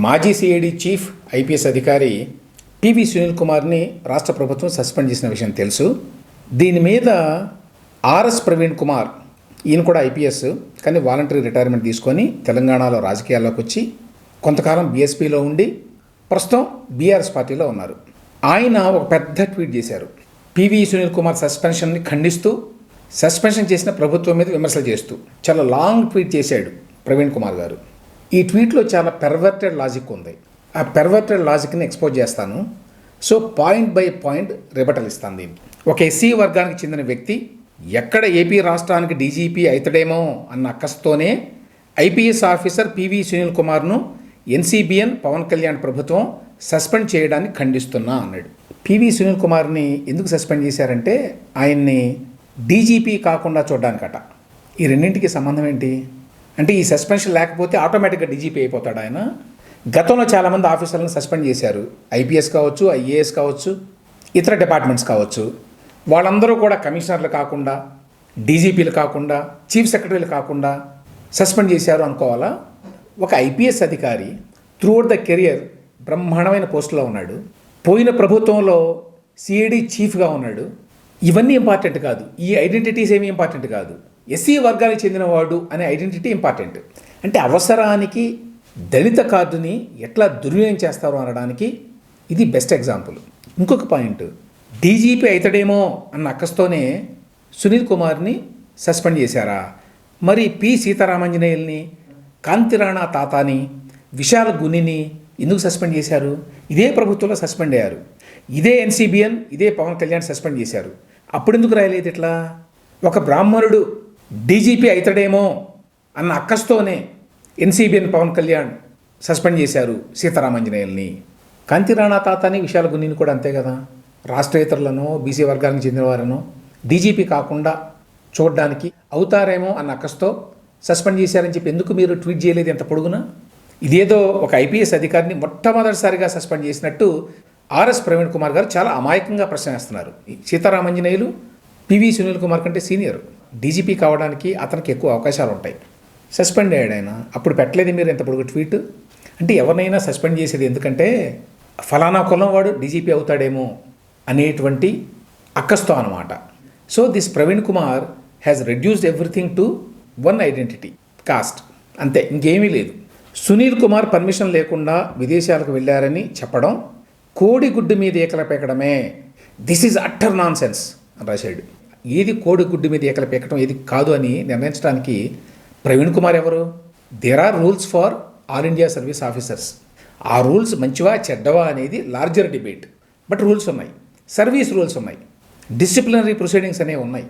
మాజీ CID chief IPS అధికారి PV Sunil కుమార్ని రాష్ట్ర ప్రభుత్వం సస్పెండ్ చేసిన విషయం తెలుసు. దీని మీద ఆర్ఎస్ ప్రవీణ్ కుమార్ ఈయన కూడా ఐపీఎస్ కానీ వాలంటరీ రిటైర్మెంట్ తీసుకొని తెలంగాణలో రాజకీయాల్లోకి వచ్చి కొంతకాలం బీఎస్పీలో ఉండి ప్రస్తుతం బీఆర్ఎస్ పార్టీలో ఉన్నారు. ఆయన ఒక పెద్ద ట్వీట్ చేశారు. పివి సునీల్ కుమార్ సస్పెన్షన్ని ఖండిస్తూ సస్పెన్షన్ చేసిన ప్రభుత్వం మీద విమర్శలు చేస్తూ చాలా లాంగ్ ట్వీట్ చేశాడు ప్రవీణ్ కుమార్ గారు. ఈ ట్వీట్లో చాలా పెర్వర్టెడ్ లాజిక్ ఉంది. ఆ పెర్వర్టెడ్ లాజిక్ని ఎక్స్పోజ్ చేస్తాను. So point by point rebuttal ఇస్తాను దీన్ని. ఒక ఎస్సీ వర్గానికి చెందిన వ్యక్తి ఎక్కడ ఏపీ రాష్ట్రానికి డీజీపీ అవుతాడేమో అన్న అక్కస్తోనే ఐపీఎస్ ఆఫీసర్ పివి సునీల్ కుమార్ను ఎన్సీబీఎన్ పవన్ కళ్యాణ్ ప్రభుత్వం సస్పెండ్ చేయడాన్ని ఖండిస్తున్నా అన్నాడు. పివి సునీల్ కుమార్ని ఎందుకు సస్పెండ్ చేశారంటే ఆయన్ని డీజీపీ కాకుండా చూడడానికట. ఈ రెండింటికి సంబంధం ఏంటి? అంటే ఈ సస్పెన్షన్ లేకపోతే ఆటోమేటిక్గా డీజీపీ అయిపోతాడు ఆయన. గతంలో చాలామంది ఆఫీసర్లను సస్పెండ్ చేశారు. ఐపీఎస్ కావచ్చు ఐఏఎస్ కావచ్చు ఇతర డిపార్ట్మెంట్స్ కావచ్చు. వాళ్ళందరూ కూడా కమిషనర్లు కాకుండా డీజీపీలు కాకుండా చీఫ్ సెక్రటరీలు కాకుండా సస్పెండ్ చేశారు అనుకోవాలా? ఒక ఐపీఎస్ అధికారి త్రూఅవుట్ ద కెరియర్ బ్రహ్మాండమైన పోస్టులో ఉన్నాడు. పోయిన ప్రభుత్వంలో సిఐడి చీఫ్గా ఉన్నాడు. ఇవన్నీ ఇంపార్టెంట్ కాదు. ఈ ఐడెంటిటీస్ ఏమీ ఇంపార్టెంట్ కాదు. ఎస్సీ వర్గానికి చెందినవాడు అనే ఐడెంటిటీ ఇంపార్టెంట్. అంటే అవసరానికి దళిత కార్డుని ఎట్లా దుర్వినియోగం చేస్తారు అనడానికి ఇది బెస్ట్ ఎగ్జాంపుల్. ఇంకొక పాయింట్ డీజీపీ అవుతాడేమో అన్న అక్కస్తోనే సునీల్ కుమార్ని సస్పెండ్ చేశారా? మరి పి సీతారామాంజనేయుల్ని కాంతిరాణా తాతాని విశాల్ గునిని ఎందుకు సస్పెండ్ చేశారు? ఇదే ప్రభుత్వంలో సస్పెండ్ అయ్యారు. ఇదే ఎన్సీబీఎన్ ఇదే పవన్ కళ్యాణ్ సస్పెండ్ చేశారు. అప్పుడు ఎందుకు రాయలేదు ఇట్లా? ఒక బ్రాహ్మణుడు డీజీపీ అవుతాడేమో అన్న అక్కస్తోనే ఎన్సీబీఎన్ పవన్ కళ్యాణ్ సస్పెండ్ చేశారు సీతారామంజనేయుల్ని. కాంతిరాణా అనే విషయాల గురించి కూడా అంతే కదా. రాష్ట్రేతరులను బీసీ వర్గానికి చెందిన వారను డీజీపీ కాకుండా చూడడానికి అవుతారేమో అన్న అక్కస్తో సస్పెండ్ చేశారని చెప్పి ఎందుకు మీరు ట్వీట్ చేయలేదు ఎంత పొడుగునా? ఇదేదో ఒక ఐపీఎస్ అధికారిని మొట్టమొదటిసారిగా సస్పెండ్ చేసినట్టు ఆర్ఎస్ ప్రవీణ్ కుమార్ గారు చాలా అమాయకంగా ప్రశ్న వేస్తున్నారు. ఈ సీతారామంజనేయులు పివి సునీల్ కుమార్ కంటే సీనియర్. డీజీపీ కావడానికి అతనికి ఎక్కువ అవకాశాలు ఉంటాయి సస్పెండ్ అయ్యాడు ఆయన అప్పుడు పెట్టలేదు మీరు ఎంత పొడుగు ట్వీట్? అంటే ఎవరినైనా సస్పెండ్ చేసేది ఎందుకంటే ఫలానా కులం వాడు డీజీపీ అవుతాడేమో అనేటువంటి అక్కస్తో అనమాట so this Praveen Kumar has reduced everything to one identity caste అంతే ఇంకేమీ లేదు. సునీల్ కుమార్ పర్మిషన్ లేకుండా విదేశాలకు వెళ్ళారని చెప్పడం కోడిగుడ్డు మీద ఏకల పెకడమే. This is utter nonsense అని రాశాడు. ఏది కోడిగుడ్డు మీద ఏకల పీకటం ఏది కాదు అని నిర్ణయించడానికి ప్రవీణ్ కుమార్ ఎవరు? There are rules for all India service officers ఆ రూల్స్ మంచివా చెడ్డవా అనేది లార్జర్ డిబేట్ బట్ రూల్స్ ఉన్నాయి. సర్వీస్ రూల్స్ ఉన్నాయి. డిసిప్లినరీ ప్రొసీడింగ్స్ అనేవి ఉన్నాయి.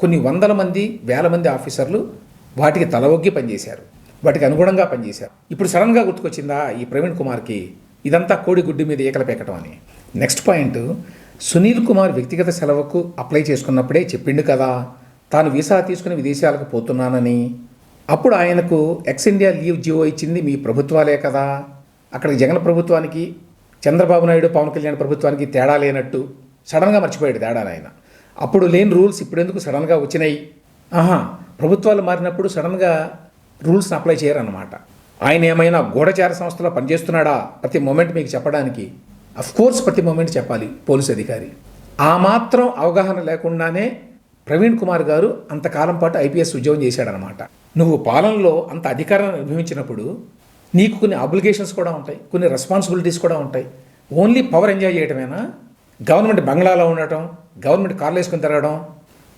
కొన్ని వందల మంది వేల మంది ఆఫీసర్లు వాటికి తలవొగ్గి పనిచేశారు. వాటికి అనుగుణంగా పనిచేశారు. ఇప్పుడు సడన్గా గుర్తుకొచ్చిందా ఈ ప్రవీణ్ కుమార్కి? ఇదంతా కోడి గుడ్డు మీద ఈకల పెక్కటం అని. నెక్స్ట్ పాయింట్ సునీల్ కుమార్ వ్యక్తిగత సెలవుకు అప్లై చేసుకున్నప్పుడే చెప్పిండు కదా తాను వీసా తీసుకుని విదేశాలకు పోతున్నానని. అప్పుడు ఆయనకు ఎక్స్ ఇండియా లీవ్ జియో ఇచ్చింది మీ ప్రభుత్వాలే కదా. అక్కడికి జగన్ ప్రభుత్వానికి చంద్రబాబు నాయుడు పవన్ కళ్యాణ్ ప్రభుత్వానికి తేడా లేనట్టు సడన్గా మర్చిపోయాడు తేడాలు ఆయన. అప్పుడు లేని రూల్స్ ఇప్పుడెందుకు సడన్గా వచ్చినాయి? ఆహా ప్రభుత్వాలు మారినప్పుడు సడన్గా రూల్స్ని అప్లై చేయరన్నమాట. ఆయన ఏమైనా గూఢచార సంస్థలో పనిచేస్తున్నాడా? ప్రతి మూమెంట్ మీకు చెప్పడానికి కోర్స్ ప్రతి మూమెంట్ చెప్పాలి పోలీస్ అధికారి. ఆ మాత్రం అవగాహన లేకుండానే ప్రవీణ్ కుమార్ గారు అంతకాలం పాటు ఐపీఎస్ ఉద్యోగం చేశాడనమాట. నువ్వు పాలనలో అంత అధికారాన్ని అనుభవించినప్పుడు నీకు కొన్ని అబ్లిగేషన్స్ కూడా ఉంటాయి కొన్ని రెస్పాన్సిబిలిటీస్ కూడా ఉంటాయి. ఓన్లీ పవర్ ఎంజాయ్ చేయడమేనా గవర్నమెంట్ బంగ్లాలో ఉండటం గవర్నమెంట్ కార్లు వేసుకుని తిరగడం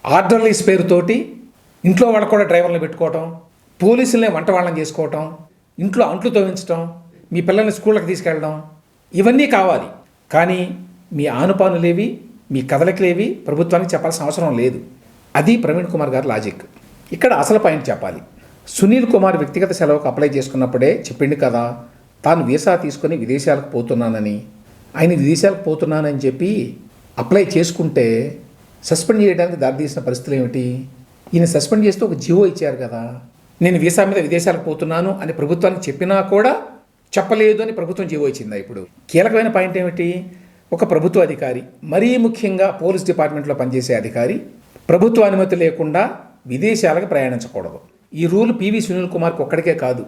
ఆర్డర్లీస్ పేరుతోటి ఇంట్లో వాళ్ళకు కూడా డ్రైవర్లు పెట్టుకోవటం పోలీసులనే వంట వాళ్ళని చేసుకోవటం ఇంట్లో అంట్లు తోవించటం మీ పిల్లల్ని స్కూళ్ళకి తీసుకెళ్ళడం ఇవన్నీ కావాలి. కానీ మీ ఆనుపానులేవి మీ కథలకిలేవి ప్రభుత్వానికి చెప్పాల్సిన అవసరం లేదు. అది ప్రవీణ్ కుమార్ గారి లాజిక్. ఇక్కడ అసలు పాయింట్ చెప్పాలి. సునీల్ కుమార్ వ్యక్తిగత సెలవుకు అప్లై చేసుకున్నప్పుడే చెప్పిండు కదా తాను వీసా తీసుకొని విదేశాలకు పోతున్నానని. ఆయన విదేశాలకు పోతున్నానని చెప్పి అప్లై చేసుకుంటే సస్పెండ్ చేయడానికి దారితీసిన పరిస్థితులు ఏమిటి? ఈయన సస్పెండ్ చేస్తూ ఒక జీవో ఇచ్చారు కదా. నేను వీసా మీద విదేశాలకు పోతున్నాను అని ప్రభుత్వానికి చెప్పినా కూడా చెప్పలేదు అని ప్రభుత్వం జీవో ఇచ్చిందా ఇప్పుడు? కీలకమైన పాయింట్ ఏమిటి? ఒక ప్రభుత్వ అధికారి మరీ ముఖ్యంగా పోలీస్ డిపార్ట్మెంట్లో పనిచేసే అధికారి ప్రభుత్వ అనుమతి లేకుండా విదేశాలకు ప్రయాణించకూడదు. ఈ రూల్ పివి సునీల్ కుమార్కి ఒక్కడికే కాదు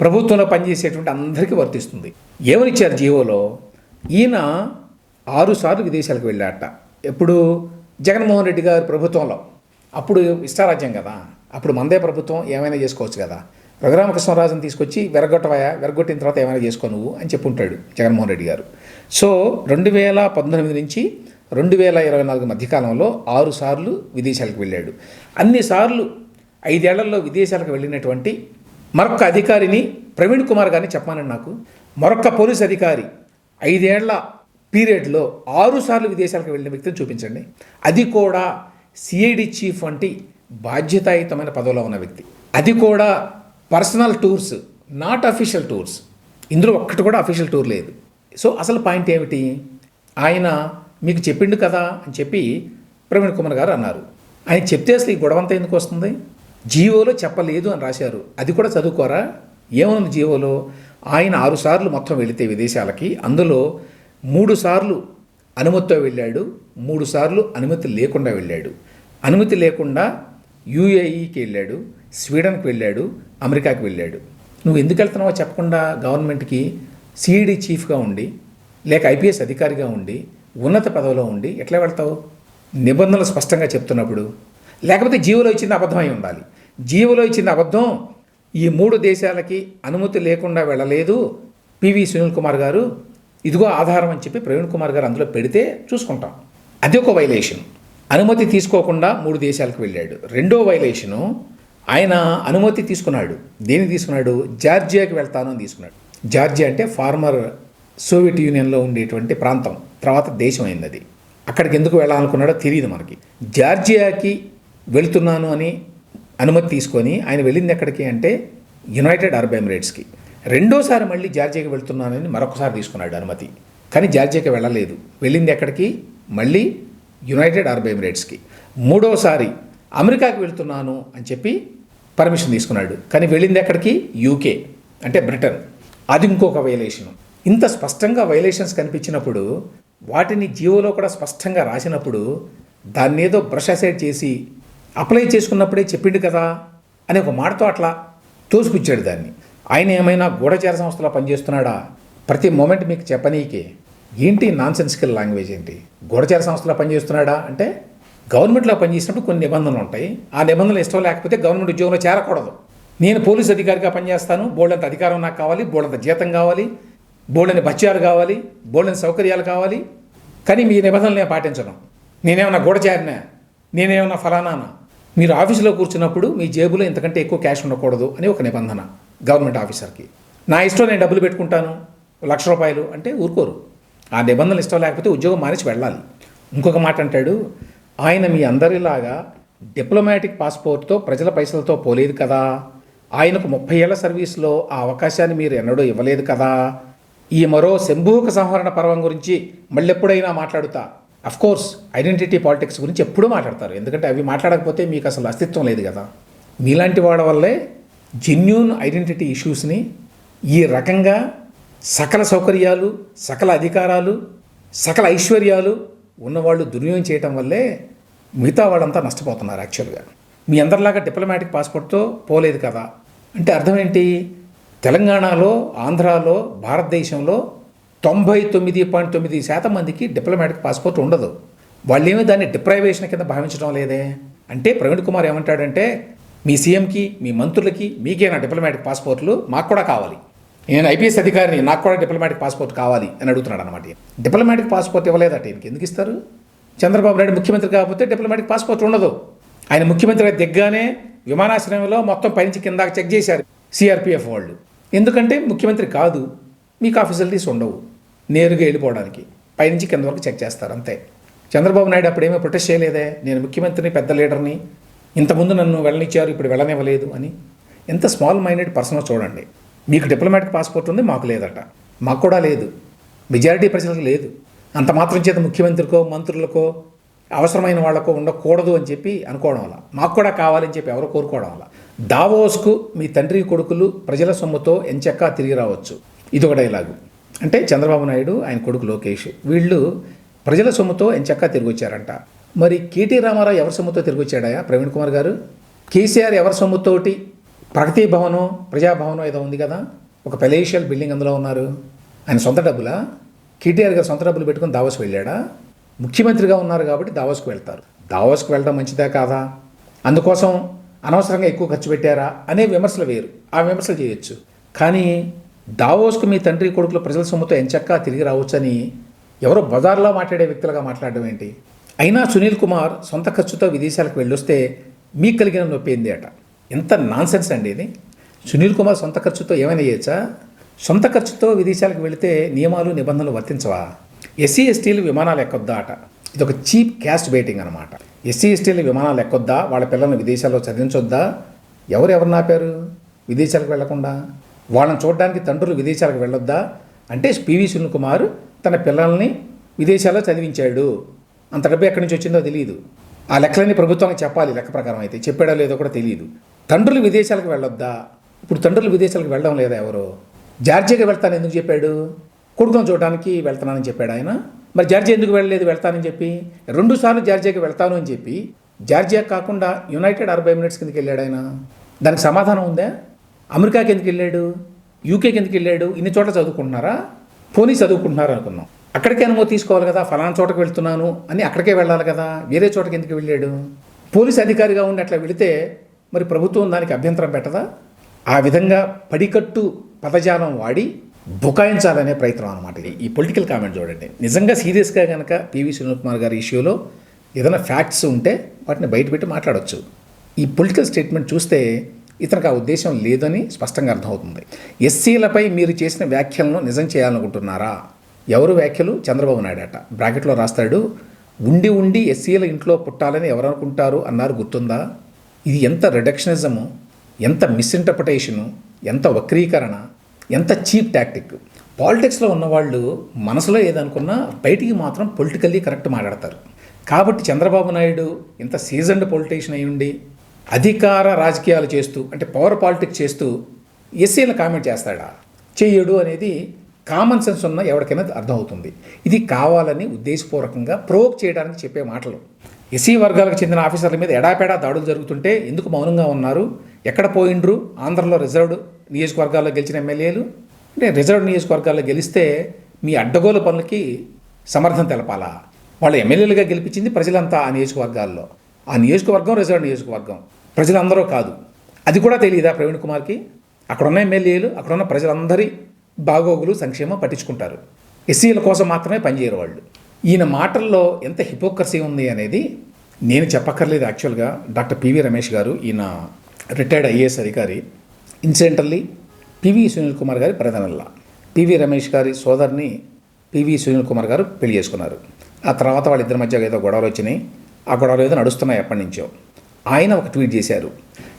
ప్రభుత్వంలో పనిచేసేటువంటి అందరికీ వర్తిస్తుంది. ఏమనిచ్చారు జీవోలో? ఈయన ఆరుసార్లు విదేశాలకు వెళ్ళాట. ఎప్పుడు? జగన్మోహన్ రెడ్డి గారు ప్రభుత్వంలో. అప్పుడు ఇష్టారాజ్యం కదా. అప్పుడు మందే ప్రభుత్వం ఏమైనా చేసుకోవచ్చు కదా. రఘురామకృష్ణరాజుని తీసుకొచ్చి వెరగొట్టవయా వెరగొట్టిన తర్వాత ఏమైనా చేసుకో నువ్వు అని చెప్పుంటాడు జగన్మోహన్ రెడ్డి గారు. సో రెండు వేల పంతొమ్మిది నుంచి రెండు వేల ఇరవై నాలుగు మధ్యకాలంలో ఆరు సార్లు విదేశాలకు వెళ్ళాడు. అన్ని సార్లు ఐదేళ్ళలో విదేశాలకు వెళ్ళినటువంటి మరొక అధికారిని ప్రవీణ్ కుమార్ గారిని చెప్పానండి నాకు. మరొక పోలీస్ అధికారి ఐదేళ్ళ పీరియడ్లో ఆరుసార్లు విదేశాలకు వెళ్ళిన వ్యక్తిని చూపించండి. అది కూడా సిఐడి చీఫ్ వంటి బాధ్యతాయుతమైన పదవిలో ఉన్న వ్యక్తి. అది కూడా personal tours not official tours. ఇందులో ఒక్కటి కూడా అఫీషియల్ టూర్ లేదు. సో అసలు పాయింట్ ఏమిటి? ఆయన మీకు చెప్పిండు కదా అని చెప్పి ప్రవీణ్ కుమార్ గారు అన్నారు. ఆయన చెప్తే అసలు ఈ గొడవంతా ఎందుకు వస్తుంది? జీవోలో చెప్పలేదు అని రాశారు. అది కూడా చదువుకోరా? ఏముంది జీవోలో? ఆయన ఆరుసార్లు మొత్తం వెళితే విదేశాలకి అందులో మూడు సార్లు అనుమతితో వెళ్ళాడు మూడు సార్లు అనుమతి లేకుండా వెళ్ళాడు. అనుమతి లేకుండా యూఏఈకి వెళ్ళాడు స్వీడన్కి వెళ్ళాడు అమెరికాకి వెళ్ళాడు. నువ్వు ఎందుకు వెళ్తున్నావో చెప్పకుండా గవర్నమెంట్కి సిఈడి చీఫ్గా ఉండి లేక ఐపీఎస్ అధికారిగా ఉండి ఉన్నత పదవిలో ఉండి ఎట్లా వెళ్తావు? నిబంధనలు స్పష్టంగా చెప్తున్నప్పుడు. లేకపోతే జీవోలో ఇచ్చింది అబద్ధమై ఉండాలి. జీవోలో ఇచ్చింది అబద్ధం. ఈ మూడు దేశాలకి అనుమతి లేకుండా వెళ్ళలేదు పివి సునీల్ కుమార్ గారు. ఇదిగో ఆధారం అని చెప్పి ప్రవీణ్ కుమార్ గారు అందులో పెడితే చూసుకుంటాం. అది ఒక వైలేషన్ అనుమతి తీసుకోకుండా మూడు దేశాలకు వెళ్ళాడు. రెండో వైలేషను ఆయన అనుమతి తీసుకున్నాడు. దేని తీసుకున్నాడు? జార్జియాకి వెళ్తాను అని తీసుకున్నాడు. జార్జియా అంటే ఫార్మర్ సోవియట్ యూనియన్లో ఉండేటువంటి ప్రాంతం. తర్వాత దేశం అయింది అది. అక్కడికి ఎందుకు వెళ్ళాలనుకున్నాడో తెలియదు మనకి. జార్జియాకి వెళుతున్నాను అని అనుమతి తీసుకొని ఆయన వెళ్ళింది ఎక్కడికి అంటే యునైటెడ్ అరబ్ ఎమిరేట్స్కి రెండోసారి మళ్ళీ జార్జియాకి వెళ్తున్నానని మరొకసారి తీసుకున్నాడు అనుమతి. కానీ జార్జియాకి వెళ్ళలేదు. వెళ్ళింది ఎక్కడికి? మళ్ళీ యునైటెడ్ అరబ్ ఎమిరేట్స్కి. మూడోసారి అమెరికాకి వెళ్తున్నాను అని చెప్పి పర్మిషన్ తీసుకున్నాడు. కానీ వెళ్ళింది ఎక్కడికి? యూకే. అంటే బ్రిటన్. అది ఇంకొక వైలేషన్ ఇంత స్పష్టంగా వైలేషన్స్ కనిపించినప్పుడు వాటిని జీవోలో కూడా స్పష్టంగా రాసినప్పుడు దాన్ని ఏదో బ్రష్ అసైడ్ చేసి అప్లై చేసుకున్నప్పుడే చెప్పిండు కదా అనే ఒక మాటతో అట్లా తోసిపుచ్చాడు దాన్ని. ఆయన ఏమైనా గూఢచార సంస్థలో పనిచేస్తున్నాడా? ప్రతి మూమెంట్ మీకు చెప్పనీకే. ఏంటి నాన్ సెన్సికల్ లాంగ్వేజ్ ఏంటి? గూఢచార సంస్థలో పనిచేస్తున్నాడా? అంటే గవర్నమెంట్లో పనిచేసినప్పుడు కొన్ని నిబంధనలు ఉంటాయి. ఆ నిబంధనలు ఇష్టం లేకపోతే గవర్నమెంట్ ఉద్యోగంలో చేరకూడదు. నేను పోలీస్ అధికారిగా పనిచేస్తాను. బోల్డంత అధికారం నాకు కావాలి. బోల్డంత జీతం కావాలి. బోల్డని బత్యాలు కావాలి. బోల్డని సౌకర్యాలు కావాలి. కానీ మీ నిబంధనలు నేను పాటించను. నేనేమన్నా గూఢచారినా? నేనేమన్నా ఫలానానా? మీరు ఆఫీసులో కూర్చున్నప్పుడు మీ జేబులో ఇంతకంటే ఎక్కువ క్యాష్ ఉండకూడదు అని ఒక నిబంధన గవర్నమెంట్ ఆఫీసర్కి. నా ఇష్టం నేను డబ్బులు పెట్టుకుంటాను. లక్ష రూపాయలు అంటే ఊరుకోరు. ఆ నిబంధనలు ఇష్టం లేకపోతే ఉద్యోగం మానేసి వెళ్ళాలి. ఇంకొక మాట అంటాడు ఆయన మీ అందరిలాగా డిప్లొమాటిక్ పాస్పోర్ట్తో ప్రజల పైసలతో పోలేదు కదా. ఆయనకు ముప్పై ఏళ్ళ సర్వీస్లో ఆ అవకాశాన్ని మీరు ఎన్నడూ ఇవ్వలేదు కదా. ఈ మరో శంభూక సంహరణ పర్వం గురించి మళ్ళెప్పుడైనా మాట్లాడుతా. అఫ్ కోర్స్ ఐడెంటిటీ పాలిటిక్స్ గురించి ఎప్పుడూ మాట్లాడతారు. ఎందుకంటే అవి మాట్లాడకపోతే మీకు అసలు అస్తిత్వం లేదు కదా. మీలాంటి వాడ వల్లే జెన్యున్ ఐడెంటిటీ ఇష్యూస్ని ఈ రకంగా సకల సౌకర్యాలు సకల అధికారాలు సకల ఐశ్వర్యాలు ఉన్నవాళ్ళు దుర్వినియోగం చేయటం వల్లే మిగతా వాళ్ళంతా నష్టపోతున్నారు యాక్చువల్గా మీ అందరిలాగా డిప్లొమాటిక్ పాస్పోర్ట్తో పోలేదు కదా. అంటే అర్థం ఏంటి? తెలంగాణలో ఆంధ్రాలో భారతదేశంలో తొంభై తొమ్మిది పాయింట్ తొమ్మిది శాతం మందికి డిప్లొమాటిక్ పాస్పోర్ట్ ఉండదు. వాళ్ళేమీ దాన్ని డిప్రైవేషన్ కింద భావించడం లేదే. అంటే ప్రవీణ్ కుమార్ ఏమంటాడంటే మీ సీఎంకి మీ మంత్రులకి మీకేనా డిప్లొమాటిక్ పాస్పోర్ట్లు మాకు కూడా కావాలి. నేను ఐపీఎస్ అధికారిని నాకు కూడా డిప్లొమాటిక్ పాస్పోర్ట్ కావాలి అని అడుగుతున్నాడు అనమాట డిప్లొమాటిక్ పాస్పోర్ట్ ఇవ్వలేదట ఈయనకి. ఎందుకు ఇస్తారు? చంద్రబాబు నాయుడు ముఖ్యమంత్రి కాకపోతే డిప్లొమాటిక్ పాస్పోర్ట్ ఉండదు. ఆయన ముఖ్యమంత్రి దిగ్గానే విమానాశ్రయంలో మొత్తం పైనుంచి కిందాక చెక్ చేశారు సిఆర్పిఎఫ్ వాళ్ళు. ఎందుకంటే ముఖ్యమంత్రి కాదు మీకు ఆ ఫెసిలిటీస్ ఉండవు. నేరుగా వెళ్ళిపోవడానికి. పైనుంచి కింద వరకు చెక్ చేస్తారు అంతే. చంద్రబాబు నాయుడు అప్పుడేమీ ప్రొటెస్ట్ చేయలేదే. నేను ముఖ్యమంత్రిని పెద్ద లీడర్ని. ఇంతకుముందు నన్ను వెళ్ళనిచ్చారు ఇప్పుడు వెళ్ళనివ్వలేదు అని. ఎంత స్మాల్ మైండెడ్ పర్సనో చూడండి. మీకు డిప్లొమాటిక్ పాస్పోర్ట్ ఉంది మాకు లేదట. మాకు కూడా లేదు. మెజారిటీ ప్రజలకు లేదు. అంత మాత్రం చేత ముఖ్యమంత్రికో మంత్రులకో అవసరమైన వాళ్ళకో ఉండకూడదు అని చెప్పి అనుకోవడం వల్ల. మాకు కూడా కావాలని చెప్పి ఎవరో కోరుకోవడం వల్ల. దావోస్కు మీ తండ్రి కొడుకులు ప్రజల సొమ్ముతో ఎంచక్కా తిరిగి రావచ్చు. ఇది ఒక డైలాగు అంటే చంద్రబాబు నాయుడు ఆయన కొడుకు లోకేష్ వీళ్ళు ప్రజల సొమ్ముతో ఎంచక్కా తిరిగి వచ్చారంట. మరి కేటీ రామారావు ఎవరి సొమ్ముతో తిరిగి వచ్చాడా ప్రవీణ్ కుమార్ గారు? కేసీఆర్ ఎవరి సొమ్ముతోటి ప్రగతి భవనం ప్రజాభవనం ఏదో ఉంది కదా ఒక పెలేషియల్ బిల్డింగ్ అందులో ఉన్నారు. ఆయన సొంత డబ్బులా? కేటీఆర్ గారు సొంత డబ్బులు పెట్టుకుని దావోస్కి వెళ్ళాడా? ముఖ్యమంత్రిగా ఉన్నారు కాబట్టి దావోస్కి వెళ్తారు. దావోస్కి వెళ్ళడం మంచిదే కాదా? అందుకోసం అనవసరంగా ఎక్కువ ఖర్చు పెట్టారా? అనే విమర్శలు వేరు. ఆ విమర్శలు చేయొచ్చు. కానీ దావోస్కు మీ తండ్రి కొడుకులు ప్రజల సొమ్ముతో ఎంచక్కా తిరిగి రావచ్చని ఎవరో బజార్లో మాట్లాడే వ్యక్తులుగా మాట్లాడడం ఏంటి? అయినా సునీల్ కుమార్ సొంత ఖర్చుతో విదేశాలకు వెళ్ళొస్తే మీకు కలిగిన నొప్పి ఏంది అట? ఎంత నాన్సెన్స్ అండి ఇది. సునీల్ కుమార్ సొంత ఖర్చుతో ఏమైనా చేయొచ్చా? సొంత ఖర్చుతో విదేశాలకు వెళితే నియమాలు నిబంధనలు వర్తించవా? ఎస్సీ ఎస్టీలు విమానాలు ఎక్కొద్దా అట? ఇది ఒక చీప్ క్యాస్ట్ బేటింగ్ అనమాట ఎస్సీ ఎస్టీలు విమానాలు ఎక్కొద్దా? వాళ్ళ పిల్లల్ని విదేశాల్లో చదివించొద్దా? ఎవరు ఎవరు ఆపారు? విదేశాలకు వెళ్ళకుండా? వాళ్ళని చూడడానికి తండ్రులు విదేశాలకు వెళ్ళొద్దా? అంటే పివి సునీల్ కుమార్ తన పిల్లల్ని విదేశాల్లో చదివించాడు. అంత డబ్బు ఎక్కడి నుంచి వచ్చిందో తెలియదు ఆ లెక్కలన్నీ ప్రభుత్వానికి చెప్పాలి లెక్క ప్రకారం అయితే. చెప్పాడో లేదో కూడా తెలియదు తండ్రులు విదేశాలకు వెళ్ళొద్దా? ఇప్పుడు తండ్రులు విదేశాలకు వెళ్ళడం లేదా ఎవరు? జార్జియాకి వెళ్తాను ఎందుకు చెప్పాడు? కొడుకును చూడడానికి వెళ్తున్నానని చెప్పాడు ఆయన. మరి జార్జియా ఎందుకు వెళ్ళలేదు? వెళ్తానని చెప్పి రెండు సార్లు జార్జియాకి వెళ్తాను అని చెప్పి జార్జియా కాకుండా యునైటెడ్ అరబ్ ఎమిరేట్స్ కిందకి వెళ్ళాడు ఆయన. దానికి సమాధానం ఉందా? అమెరికాకి ఎందుకు వెళ్ళాడు? యూకేకి ఎందుకు వెళ్ళాడు? ఇన్ని చోట్ల చదువుకుంటున్నారా? పోనీ చదువుకుంటున్నారు అనుకున్నాం. అక్కడికే అనుమతి తీసుకోవాలి కదా ఫలానా చోటకి వెళ్తున్నాను అని అక్కడికే వెళ్ళాలి కదా వేరే చోటకి ఎందుకు వెళ్ళాడు? పోలీస్ అధికారిగా ఉండి అట్లా వెళితే మరి ప్రభుత్వం దానికి అభ్యంతరం పెట్టదా? ఆ విధంగా పడికట్టు పదజాలం వాడి బుకాయించాలనే ప్రయత్నం అనమాట ఈ పొలిటికల్ కామెంట్ చూడండి. నిజంగా సీరియస్గా కనుక పివి సునీల్ కుమార్ గారి ఇష్యూలో ఏదైనా ఫ్యాక్ట్స్ ఉంటే వాటిని బయటపెట్టి మాట్లాడవచ్చు ఈ పొలిటికల్ స్టేట్మెంట్ చూస్తే ఇతనికి ఆ ఉద్దేశం లేదని స్పష్టంగా అర్థమవుతుంది. ఎస్సీలపై మీరు చేసిన వ్యాఖ్యలను నిజం చేయాలనుకుంటున్నారా? ఎవరు వ్యాఖ్యలు? చంద్రబాబు నాయుడు అట. బ్రాకెట్లో రాస్తాడు ఉండి ఉండి ఎస్సీల ఇంట్లో పుట్టాలని ఎవరనుకుంటారు? అన్నారు. గుర్తుందా? ఇది ఎంత రిడక్షనిజము ఎంత మిస్ఇంటర్ప్రిటేషను ఎంత వక్రీకరణ ఎంత చీప్ టాక్టిక్ పాలిటిక్స్లో ఉన్నవాళ్ళు మనసులో ఏదనుకున్నా బయటికి మాత్రం పొలిటికల్లీ కరెక్ట్ మాట్లాడతారు. కాబట్టి చంద్రబాబు నాయుడు ఇంత సీజన్డ్ పొలిటీషియన్ అయ్యుండి అధికార రాజకీయాలు చేస్తూ అంటే పవర్ పాలిటిక్స్ చేస్తూ ఎస్సీలు కామెంట్ చేస్తాడా? చేయడు అనేది కామన్ సెన్స్ ఉన్న ఎవరికైనా అర్థమవుతుంది. ఇది కావాలని ఉద్దేశపూర్వకంగా ప్రోక్ చేయడానికి చెప్పే మాటలు. ఎస్సీ వర్గాలకు చెందిన ఆఫీసర్ల మీద ఎడాపెడా దాడులు జరుగుతుంటే ఎందుకు మౌనంగా ఉన్నారు? ఎక్కడ పోయిండ్రు? ఆంధ్రలో రిజర్వ్డ్ నియోజకవర్గాల్లో గెలిచిన ఎమ్మెల్యేలు? అంటే రిజర్వ్డ్ నియోజకవర్గాల్లో గెలిస్తే మీ అడ్డగోలు పనులకి సమర్థం తెలపాలా? వాళ్ళు ఎమ్మెల్యేలుగా గెలిపించింది ప్రజలంతా ఆ నియోజకవర్గాల్లో. ఆ నియోజకవర్గం రిజర్వ్ నియోజకవర్గం. ప్రజలందరూ కాదు. అది కూడా తెలియదా ప్రవీణ్ కుమార్కి? అక్కడున్న ఎమ్మెల్యేలు అక్కడున్న ప్రజలందరి బాగోగులు సంక్షేమం పట్టించుకుంటారు. ఎస్సీల కోసం మాత్రమే పనిచేయరు వాళ్ళు. ఈయన మాటల్లో ఎంత హిపోక్రసీ ఉంది అనేది నేను చెప్పక్కర్లేదు యాక్చువల్గా డాక్టర్ పివి రమేష్ గారు ఈయన రిటైర్డ్ ఐఏఎస్ అధికారి. ఇన్సిడెంటల్లీ పివి సునీల్ కుమార్ గారి ప్రధానల్లా పివి రమేష్ గారి సోదరిని పివి సునీల్ కుమార్ గారు పెళ్ళి చేసుకున్నారు. ఆ తర్వాత వాళ్ళిద్దరి మధ్య ఏదో గొడవలు వచ్చినాయి. ఆ గొడవలు ఏదో నడుస్తున్నాయి ఎప్పటి నుంచో. ఆయన ఒక ట్వీట్ చేశారు.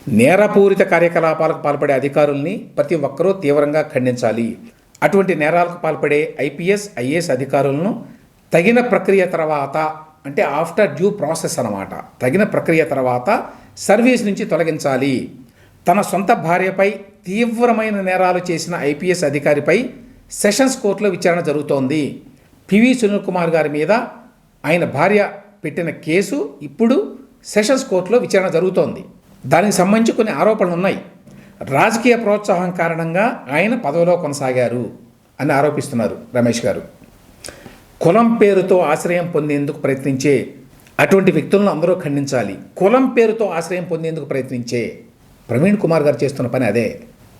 నేరపూరిత కార్యకలాపాలకు పాల్పడే అధికారుల్ని ప్రతి ఒక్కరూ తీవ్రంగా ఖండించాలి. అటువంటి నేరాలకు పాల్పడే ఐపీఎస్ ఐఏఎస్ అధికారులను తగిన ప్రక్రియ తర్వాత అంటే ఆఫ్టర్ డ్యూ ప్రాసెస్ అన్నమాట. తగిన ప్రక్రియ తర్వాత సర్వీస్ నుంచి తొలగించాలి. తన సొంత భార్యపై తీవ్రమైన నేరాలు చేసిన ఐపీఎస్ అధికారిపై సెషన్స్ కోర్టులో విచారణ జరుగుతోంది. పివి సునీల్ కుమార్ గారి మీద ఆయన భార్య పెట్టిన కేసు ఇప్పుడు సెషన్స్ కోర్టులో విచారణ జరుగుతోంది. దానికి సంబంధించి కొన్ని ఆరోపణలు ఉన్నాయి. రాజకీయ ప్రోత్సాహం కారణంగా ఆయన పదవిలో కొనసాగారు అని ఆరోపిస్తున్నారు రమేష్ గారు. కులం పేరుతో ఆశ్రయం పొందేందుకు ప్రయత్నించే అటువంటి వ్యక్తులను అందరూ ఖండించాలి. కులం పేరుతో ఆశ్రయం పొందేందుకు ప్రయత్నించే ప్రవీణ్ కుమార్ గారు చేస్తున్న పని అదే.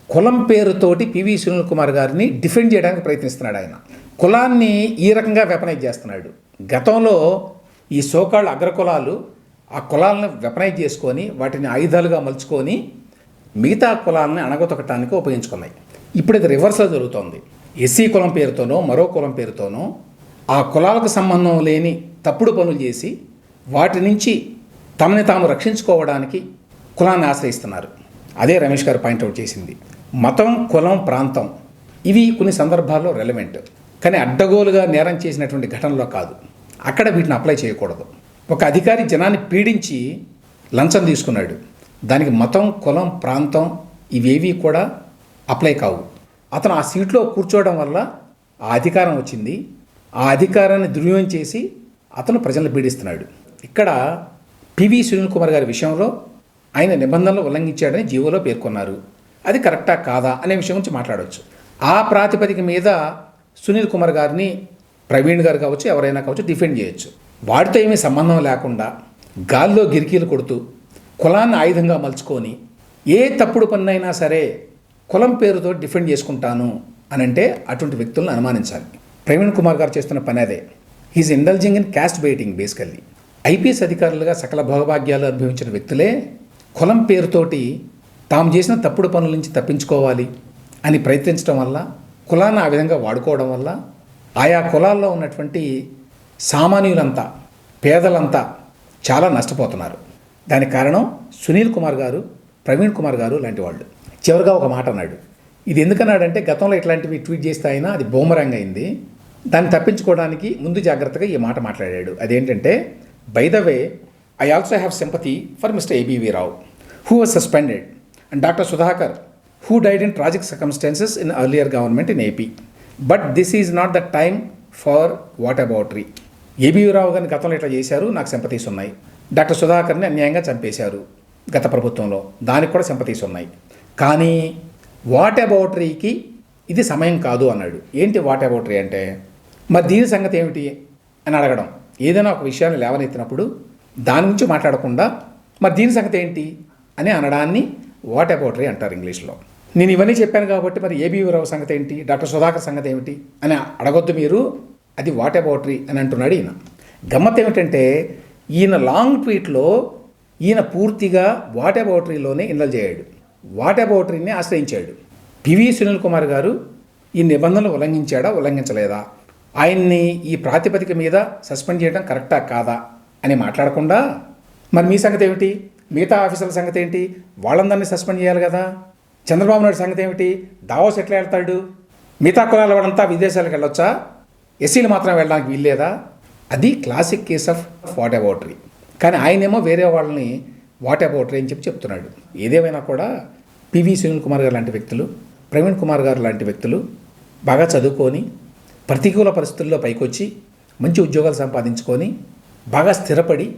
కులం పేరుతోటి పివి సునీల్ కుమార్ గారిని డిఫెండ్ చేయడానికి ప్రయత్నిస్తున్నాడు ఆయన. కులాన్ని ఈ రకంగా వెపనైజ్ చేస్తున్నాడు. గతంలో ఈ సోకాళ్ళు అగ్రకులాలు ఆ కులాలను వెపనైజ్ చేసుకొని వాటిని ఆయుధాలుగా మలుచుకొని మిగతా కులాలను అణగతొక్కటానికి ఉపయోగించుకున్నాయి. ఇప్పుడు ఇది రివర్స్లో జరుగుతోంది. ఎస్సీ కులం పేరుతోనో మరో కులం పేరుతోనో ఆ కులాలకు సంబంధం లేని తప్పుడు పనులు చేసి వాటి నుంచి తమని తాము రక్షించుకోవడానికి కులాన్ని ఆశ్రయిస్తున్నారు. అదే రమేష్ గారు పాయింట్అవుట్ చేసింది. మతం కులం ప్రాంతం ఇవి కొన్ని సందర్భాల్లో రెలవెంట్ కానీ అడ్డగోలుగా నేరం చేసినటువంటి ఘటనలో కాదు. అక్కడ వీటిని అప్లై చేయకూడదు. ఒక అధికారి జనాన్ని పీడించి లంచం తీసుకున్నాడు. దానికి మతం కులం ప్రాంతం ఇవేవి కూడా అప్లై కావు. అతను ఆ సీట్లో కూర్చోవడం వల్ల ఆ అధికారం వచ్చింది. ఆ అధికారాన్ని దుర్వినియోగం చేసి అతను ప్రజలను పీడిస్తున్నాడు. ఇక్కడ పివి సునీల్ కుమార్ గారి విషయంలో ఆయన నిబంధనలు ఉల్లంఘించాడని జీవోలో పేర్కొన్నారు. అది కరెక్టా కాదా అనే విషయం గురించి మాట్లాడవచ్చు ఆ ప్రాతిపదిక మీద సునీల్ కుమార్ గారిని ప్రవీణ్ గారు కావచ్చు ఎవరైనా కావచ్చు డిఫెండ్ చేయొచ్చు. వాడితో ఏమీ సంబంధం లేకుండా గాల్లో గిరికీలు కొడుతూ కులాన్ని ఆయుధంగా మలుచుకొని ఏ తప్పుడు పన్నైనా సరే కులం పేరుతో డిఫెండ్ చేసుకుంటాను అని అంటే అటువంటి వ్యక్తులను అనుమానించాలి. ప్రవీణ్ కుమార్ గారు చేస్తున్న పని అదే. Is indulging in caste baiting basically IPS అధికారులుగా సకల భోగభాగ్యాలు అనుభవించిన వ్యక్తులే కులం పేరుతోటి తాము చేసిన తప్పుడు పనుల నుంచి తప్పించుకోవాలి అని ప్రయత్నించడం వల్ల కులాన్ని ఆ విధంగా వాడుకోవడం వల్ల ఆయా కులాల్లో ఉన్నటువంటి సామాన్యులంతా పేదలంతా చాలా నష్టపోతున్నారు. దానికి కారణం సునీల్ కుమార్ గారు ప్రవీణ్ కుమార్ గారు లాంటి వాళ్ళు. చివరిగా ఒక మాట అన్నాడు. ఇది ఎందుకన్నాడంటే గతంలో ఇట్లాంటివి ట్వీట్ చేస్తే అయినా అది బూమరంగ్ అయింది. దాన్ని తప్పించుకోవడానికి ముందు జాగ్రత్తగా ఈ మాట మాట్లాడాడు. అదేంటంటే by the way I also have sympathy for mister ABV Rao who was suspended and doctor Sudhakar who died in tragic circumstances in earlier government in AP but this is not the time for whataboutery ABV Rao గారిని గతంలో ఇట్లా చేశారు? నాకు sympathies ఉన్నాయి. Doctor సుధాకర్ని అన్యాయంగా చంపేశారు గత ప్రభుత్వంలో. దానికి కూడా సింపతీస్ ఉన్నాయి. కానీ వాట్ అబౌటరీకి ఇది సమయం కాదు అన్నాడు. ఏంటి వాట్ అబౌటరీ అంటే మరి దీని సంగతి ఏమిటి అని అడగడం. ఏదైనా ఒక విషయాన్ని లేవనెత్తినప్పుడు దాని గురించి మాట్లాడకుండా మరి దీని సంగతి ఏంటి అని అనడాన్ని వాట్ అబౌటరీ అంటారు ఇంగ్లీష్లో. నేను ఇవన్నీ చెప్పాను కాబట్టి మరి ఏబీవీ రావు సంగతి ఏంటి? డాక్టర్ సుధాకర్ సంగతి ఏమిటి అని అడగొద్దు మీరు. అది వాట్ అబౌటరీ అని అంటున్నాడు ఈయన. గమ్మత్ ఏమిటంటే ఈయన లాంగ్ ట్వీట్లో ఈయన పూర్తిగా వాట్ అబౌటరీలోనే ఇన్వల్వ్ చేయడు. వాట్ అబౌటరీని ఆశ్రయించాడు. పివి సునీల్ కుమార్ గారు ఈ నిబంధనలు ఉల్లంఘించాడా ఉల్లంఘించలేదా? ఆయన్ని ఈ ప్రాతిపదిక మీద సస్పెండ్ చేయడం కరెక్టా కాదా అని మాట్లాడకుండా మరి మీ సంగతి ఏమిటి? మిగతా ఆఫీసర్ల సంగతి ఏంటి? వాళ్ళందరినీ సస్పెండ్ చేయాలి కదా. చంద్రబాబు నాయుడు సంగతి ఏమిటి? దావోస్ ఎట్లా వెళ్తాడు? మిగతా కులాల వాడంతా విదేశాలకు వెళ్ళొచ్చా? ఎస్సీలు మాత్రం వెళ్ళడానికి వీల్లేదా? అది classic case of whataboutery. కానీ ఆయనేమో వేరే వాళ్ళని వాట్ అబౌటరీ అని చెప్పి చెప్తున్నాడు. ఏదేమైనా కూడా పివి సునీల్ కుమార్ గారు లాంటి వ్యక్తులు ప్రవీణ్ కుమార్ గారు లాంటి వ్యక్తులు బాగా చదువుకొని ప్రతికూల పరిస్థితుల్లో పైకొచ్చి మంచి ఉద్యోగాలు సంపాదించుకొని బాగా స్థిరపడి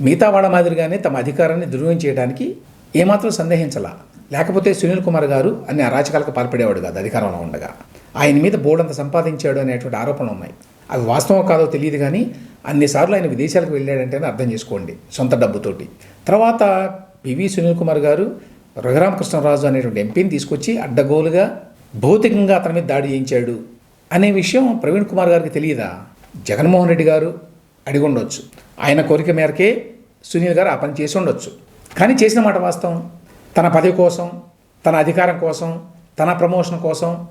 మిగతా వాళ్ళ మాదిరిగానే తమ అధికారాన్ని దుర్వినియోగం చేయడానికి ఏమాత్రం సందేహించలా. లేకపోతే సునీల్ కుమార్ గారు అన్ని అరాచకాలకు పాల్పడేవాడు కాదు అధికారంలో ఉండగా. ఆయన మీద బోర్డంత సంపాదించాడు అనేటువంటి ఆరోపణలు ఉన్నాయి. అవి వాస్తవం కాదో తెలియదు కానీ అన్నిసార్లు ఆయన విదేశాలకు వెళ్ళాడంటేనే అర్థం చేసుకోండి సొంత డబ్బుతోటి. తర్వాత పివి సునీల్ కుమార్ గారు రఘురామకృష్ణరాజు అనేటువంటి ఎంపీని తీసుకొచ్చి అడ్డగోలుగా భౌతికంగా అతని మీద దాడి చేయించాడు. అనే విషయం ప్రవీణ్ కుమార్ గారికి తెలియదా? జగన్మోహన్ రెడ్డి గారు అడిగి ఉండొచ్చు. ఆయన కోరిక మేరకే సునీల్ గారు ఆ పని చేసి ఉండొచ్చు. కానీ చేసిన మాట వాస్తవం. తన పదవి కోసం తన అధికారం కోసం తన ప్రమోషన్ కోసం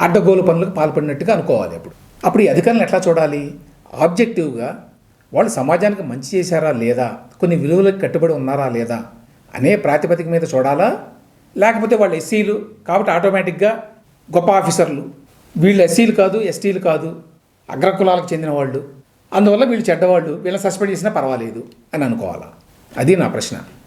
అడ్డగోలు పనులకు పాల్పడినట్టుగా అనుకోవాలి అప్పుడు. అప్పుడు ఈ అధికారులను ఎట్లా చూడాలి? ఆబ్జెక్టివ్గా వాళ్ళు సమాజానికి మంచి చేశారా లేదా? కొన్ని విలువలకు కట్టుబడి ఉన్నారా లేదా? అనే ప్రాతిపదిక మీద చూడాలా? లేకపోతే వాళ్ళు ఎస్సీలు కాబట్టి ఆటోమేటిక్గా గొప్ప ఆఫీసర్లు వీళ్ళు ఎస్సీలు కాదు ఎస్టీలు కాదు అగ్రకులాలకు చెందిన వాళ్ళు. అందువల్ల వీళ్ళు చెడ్డవాళ్ళు వీళ్ళని సస్పెండ్ చేసినా పర్వాలేదు అని అనుకోవాలా? అది నా ప్రశ్న.